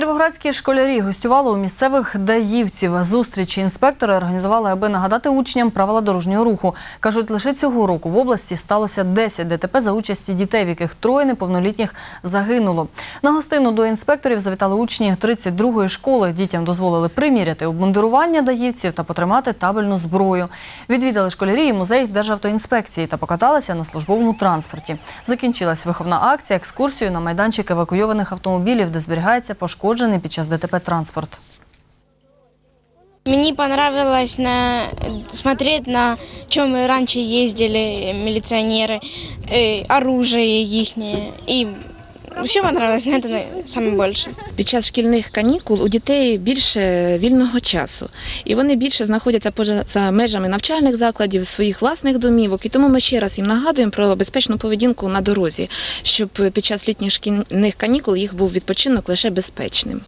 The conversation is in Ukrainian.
Кіровоградські школярі гостювали у місцевих даївців. Зустрічі інспектори організували, аби нагадати учням правила дорожнього руху. Кажуть, лише цього року в області сталося 10 ДТП за участі дітей, в яких троє неповнолітніх загинуло. На гостину до інспекторів завітали учні 32-ї школи. Дітям дозволили приміряти обмундирування даївців та потримати табельну зброю. Відвідали школярі і музей Державтоінспекції та покаталися на службовому транспорті. Закінчилась виховна акція екскурсією на майданчик евакуйованих автомобілів, де зберігається пошкоджений під час ДТП транспорт. Мне понравилось на... смотреть, на чем раньше ездили э, оружие их. И все понравилось, но это на- самое. Під час шкільних канікул у дітей більше вільного часу, і вони більше знаходяться поза межами навчальних закладів, своїх власних домівок. І тому ми ще раз їм нагадуємо про безпечну поведінку на дорозі, щоб під час літніх шкільних канікул їх був відпочинок лише безпечним.